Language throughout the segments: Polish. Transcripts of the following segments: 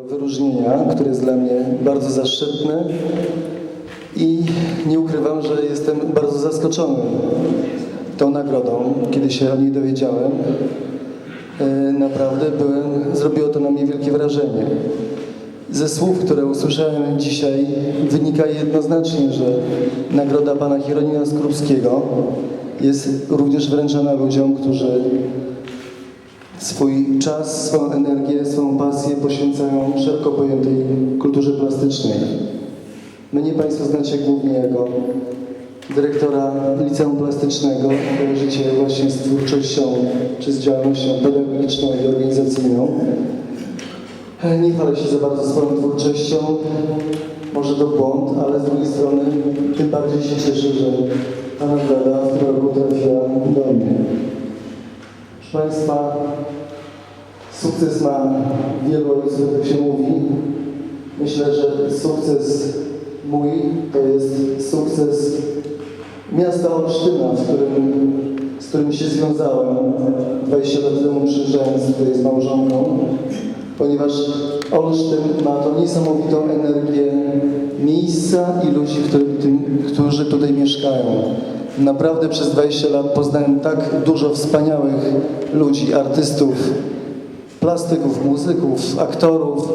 wyróżnienia, które jest dla mnie bardzo zaszczytne i nie ukrywam, że jestem bardzo zaskoczony tą nagrodą, kiedy się o niej dowiedziałem. E, Naprawdę byłem, zrobiło to na mnie wielkie wrażenie. Ze słów, które usłyszałem dzisiaj, wynika jednoznacznie, że nagroda pana Hieronima Skrupskiego jest również wręczona ludziom, którzy swój czas, swoją energię, swoją pasję poświęcają szeroko pojętej kulturze plastycznej. Mnie Państwo znacie głównie jako dyrektora liceum plastycznego. Kojarzycie właśnie z twórczością czy z działalnością pedagogiczną i organizacyjną. Nie chwalę się za bardzo swoją twórczością, może to błąd, ale z drugiej strony tym bardziej się cieszę, że ta nagroda w roku trafiła do mnie. Proszę Państwa, sukces ma wielu ojców, jak się mówi. Myślę, że sukces mój to jest sukces miasta Olsztyna, w którym, z którym się związałem 20 lat temu przyjeżdżając tutaj z małżonką, ponieważ Olsztyn ma tą niesamowitą energię miejsca i ludzi, którzy, którzy tutaj mieszkają. Naprawdę przez 20 lat poznałem tak dużo wspaniałych ludzi, artystów, plastyków, muzyków, aktorów,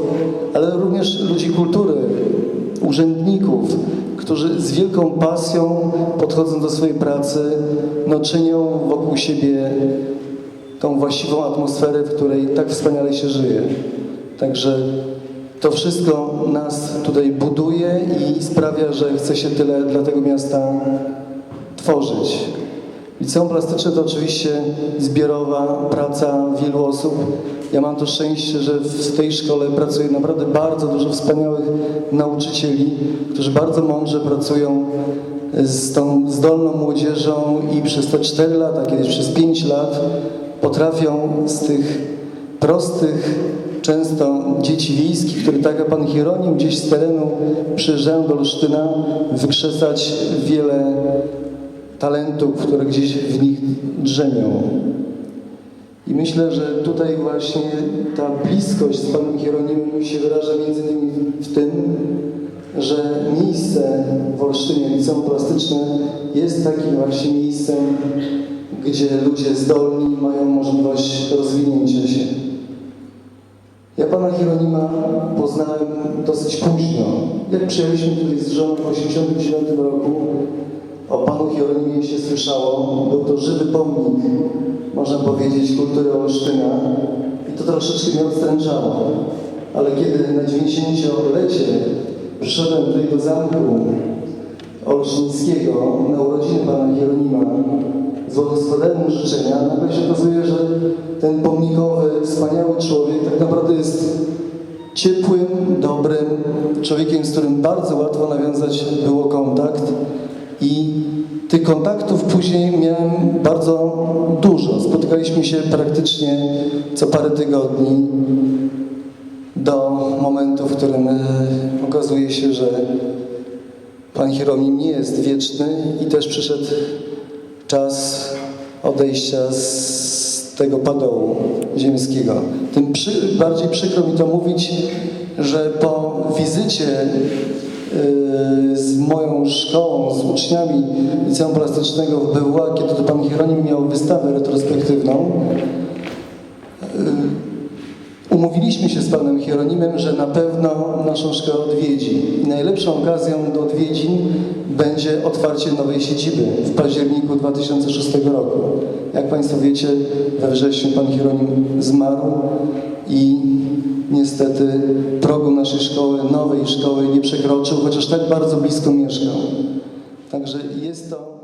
ale również ludzi kultury, urzędników, którzy z wielką pasją podchodzą do swojej pracy, no czynią wokół siebie tą właściwą atmosferę, w której tak wspaniale się żyje. Także to wszystko nas tutaj buduje i sprawia, że chce się tyle dla tego miasta tworzyć. Liceum Plastyczne to oczywiście zbiorowa praca wielu osób. Ja mam to szczęście, że w tej szkole pracuje naprawdę bardzo dużo wspaniałych nauczycieli, którzy bardzo mądrze pracują z tą zdolną młodzieżą i przez te 4 lata, kiedyś przez 5 lat potrafią z tych prostych, często dzieci wiejskich, które tak jak pan Hieronim gdzieś z terenu przyjeżdżają do Olsztyna, wykrzesać wiele talentów, które gdzieś w nich drzemią. I myślę, że tutaj właśnie ta bliskość z Panem Hieronimem się wyraża między innymi w tym, że miejsce w Olsztynie, liceum plastyczne jest takim właśnie miejscem, gdzie ludzie zdolni mają możliwość rozwinięcia się. Ja Pana Hieronima poznałem dosyć późno. Jak przyjechaliśmy tutaj z żoną w 1989 roku, o Panu Hieronimie się słyszało. Był to żywy pomnik, można powiedzieć, kultury Olsztyna. I to troszeczkę mnie odstręczało. Ale kiedy na 90-lecie przyszedłem tutaj do zamku Olszyńskiego na urodziny Pana Hieronima, złogoskładałem mu życzenia, nagle się okazuje, że ten pomnikowy, wspaniały człowiek tak naprawdę jest ciepłym, dobrym człowiekiem, z którym bardzo łatwo nawiązać było kontakt. I tych kontaktów później miałem bardzo dużo. Spotykaliśmy się praktycznie co parę tygodni do momentu, w którym e, okazuje się, że Pan Hieronim nie jest wieczny i też przyszedł czas odejścia z tego padołu ziemskiego. Tym przy, bardziej przykro mi to mówić, że po wizycie yy, z moją szkołą, z uczniami liceum plastycznego w Bełła, kiedy to pan Hieronim miał wystawę retrospektywną, Umówiliśmy się z panem Hieronimem, że na pewno naszą szkołę odwiedzi. Najlepszą okazją do odwiedzin będzie otwarcie nowej siedziby w październiku 2006 roku. Jak państwo wiecie, we wrześniu pan Hieronim zmarł i niestety progu naszej szkoły, nowej szkoły nie przekroczył, chociaż tak bardzo blisko mieszkał. Także jest to